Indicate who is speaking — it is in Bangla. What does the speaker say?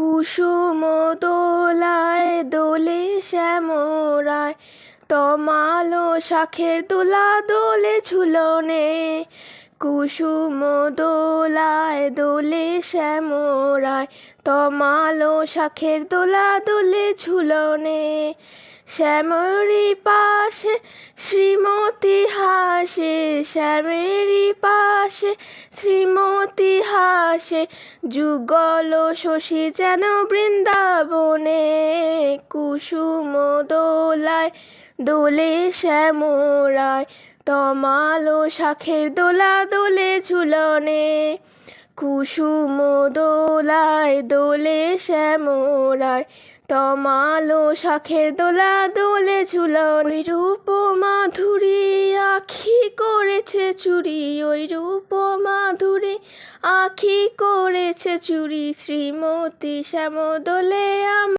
Speaker 1: কুসুম দোলায় দোলে শ্যামরায়, তমালো শাখের দোলা দোলে ঝুলনে। কুসুম দোলায় দোলে শ্যামরায়, তমালো শাখের দোলা দোলে ঝুলনে। শ্যামরি পাশে শ্রীমতী হাসে শ্যামেরই পাশে শ্রীমতী হাসে, যুগল শশী যেন বৃন্দাবনে কুসুম দোলায়, দোলে শ্যামরায়, তমালো শাখের দোলা দোলে ঝুলনে। কুসুম দোলায়, দোলে শ্যামরায়, তমালো শাখের দোলা দোলে ঝুলন। রূপ মাধুরী করেছে চুরি ওই রূপ মাধুরী। আখি করেছে চুরি শ্রীমতী শ্যামদোলে আম